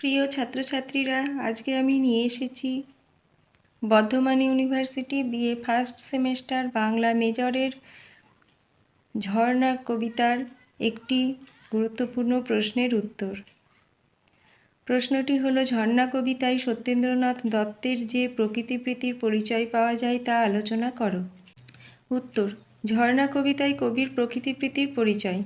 প্রিয় ছাত্রছাত্রীরা, আজকে আমি নিয়ে এসেছি Bardhaman university BA first semester Bangla মেজরের ঝর্ণা কবিতার একটি গুরুত্বপূর্ণ প্রশ্নের উত্তর। প্রশ্নটি হলো, ঝর্ণা কবিতায় সত্যেন্দ্রনাথ দত্তের যে প্রকৃতিপ্রীতির পরিচয় পাওয়া যায় তা আলোচনা করো। উত্তর, ঝর্ণা কবিতায় কবির প্রকৃতিপ্রীতির পরিচয়।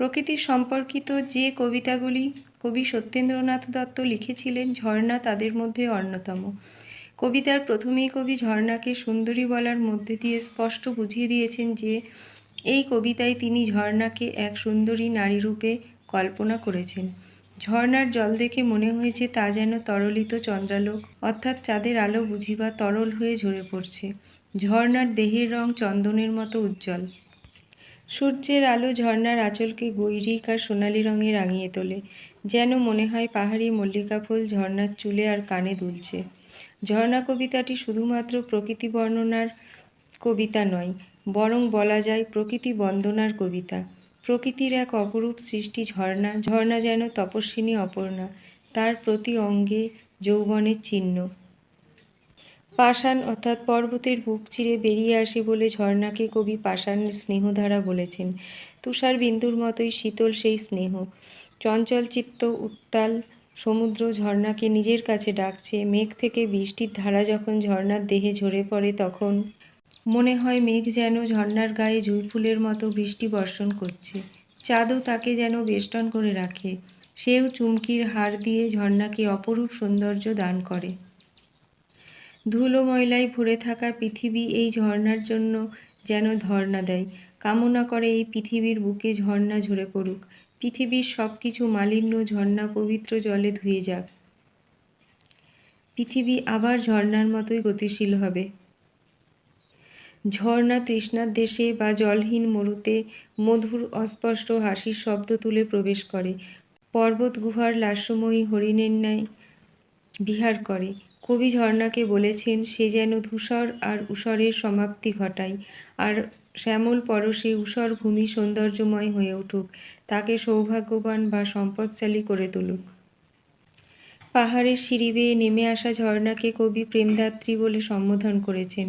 প্রকৃতি সম্পর্কিত যে কবিতাগুলি কবি সত্যেন্দ্রনাথ দত্ত লিখেছিলেন, ঝর্ণা তাদের মধ্যে অন্যতম। কবিতার প্রথমেই কবি ঝর্ণাকে সুন্দরী বলার মধ্যে দিয়ে স্পষ্ট বুঝিয়ে দিয়েছেন যে, এই কবিতায় তিনি ঝর্ণাকে এক সুন্দরী নারী রূপে কল্পনা করেছেন। ঝর্ণার জল দেখে মনে হয়েছে তা যেন তরলিত চন্দ্রালোক, অর্থাৎ চাঁদের আলো বুঝিবা তরল হয়ে ঝরে পড়ছে। ঝর্ণার দেহের রং চন্দনের মতো উজ্জ্বল। সূর্যের আলো ঝর্ণার আঁচলকে গৈরিক আর সোনালি রঙে রাঙিয়ে তোলে, যেন মনে হয় পাহাড়ি মল্লিকা ফুল ঝর্ণার চুলে আর কানে দুলছে। ঝর্ণা কবিতাটি শুধুমাত্র প্রকৃতি বর্ণনার কবিতা নয়, বরং বলা যায় প্রকৃতি বন্দনার কবিতা। প্রকৃতির এক অপরূপ সৃষ্টি ঝর্ণা ঝর্ণা যেন তপস্বিনী অপর্ণা, তার প্রতি অঙ্গে যৌবনের চিহ্ন। পাষাণ অর্থাৎ পর্বতের বুক চিরে বেরিয়ে আসে বলে ঝর্ণাকে কবি পাষাণের স্নেহধারা বলেছেন। তুষার বিন্দুর মতোই শীতল সেই স্নেহ। চঞ্চল চিত্ত, উত্তাল সমুদ্র ঝর্ণাকে নিজের কাছে ডাকছে। মেঘ থেকে বৃষ্টির ধারা যখন ঝর্ণার দেহে ঝরে পড়ে, তখন মনে হয় মেঘ যেন ঝর্ণার গায়ে জুঁই ফুলের মতো বৃষ্টি বর্ষণ করছে। চাঁদও তাকে যেন বেষ্টন করে রাখে। সেও চুমকির হার দিয়ে ঝর্ণাকে অপরূপ সৌন্দর্য দান করে। ধুলো ময়লায় ভরে থাকা পৃথিবী এই ঝর্ণার জন্য যেন ধর্ণা দেয়। কামনা করে এই পৃথিবীর বুকে ঝর্ণা ঝরে পড়ুক। পৃথিবীর সব কিছু মালিন্য ঝর্ণা পবিত্র জলে ধুয়ে যাক। পৃথিবী আবার ঝর্ণার মতোই গতিশীল হবে। ঝর্ণা তৃষ্ণার দেশে বা জলহীন মরুতে মধুর অস্পষ্ট হাসির শব্দ তুলে প্রবেশ করে। পর্বত গুহার লাস্যময়ী হরিণের ন্যায় বিহার করে। কবি ঝর্ণাকে বলেছেন, সে যেন ধূসর আর উষরের সমাপ্তি ঘটায়, আর শ্যামল পরশে উষর ভূমি সৌন্দর্যময় হয়ে উঠুক, তাকে সৌভাগ্যবান বা সম্পদশালী করে তুলুক পাহাড়ের সিঁড়ি বেয়ে নেমে আসা ঝর্ণাকে কবি প্রেমদাত্রী বলে সম্বোধন করেছেন।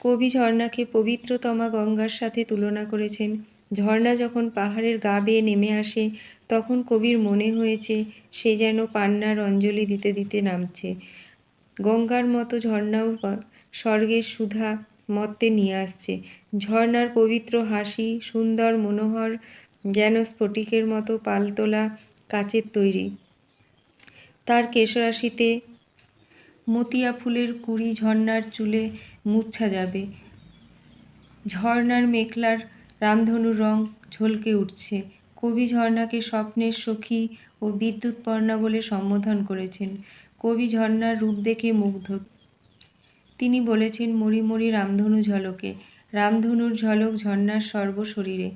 কবি ঝর্ণাকে পবিত্রতমা গঙ্গার সাথে তুলনা করেছেন। ঝর্ণা যখন পাহাড়ের গা বেয়ে নেমে আসে, তখন কবির মনে হয়েছে, সে যেন পান্নার অঞ্জলি দিতে দিতে নামছে। গঙ্গার মতো ঝর্ণাও স্বর্গের সুধা মত্তে নিয়ে আসছে। ঝর্ণার পবিত্র হাসি, সুন্দর মনোহর, যেন স্ফটিকের মতো পালতোলা কাচের তৈরি। তার কেশরাশিতে মতিয়া ফুলের কুড়ি ঝর্ণার চুলে মূর্ছা যাবে। ঝর্ণার মেঘলার রামধনুর রং ঝলকে উঠছে। কবি ঝর্ণাকে স্বপ্নের সখী ও বিদ্যুৎপর্ণা বলে সম্বোধন করেছেন। কবি ঝর্ণার রূপ দেখে মুগ্ধ। তিনি বলেছেন, মরি মরি রামধনু ঝলকে, রামধনুর ঝলক ঝর্ণার সর্বশরীরে।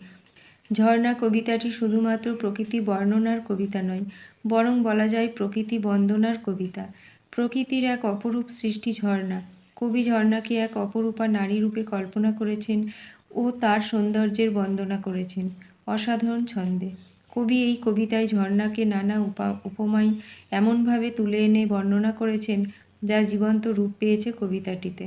ঝর্ণা কবিতাটি শুধুমাত্র প্রকৃতি বর্ণনার কবিতা নয়, বরং বলা যায় প্রকৃতি বন্দনার কবিতা। প্রকৃতির এক অপরূপ সৃষ্টি ঝর্ণা। কবি ঝর্ণাকে এক অপরূপা নারী রূপে কল্পনা করেছেন ও তার সৌন্দর্যের বন্দনা করেছেন। অসাধারণ ছন্দে। কবি এই কবিতায় ঝর্ণাকে নানা উপা, উপমায় এমনভাবে তুলে এনে বর্ণনা করেছেন যা জীবন্ত রূপ পেয়েছে কবিতাটিতে।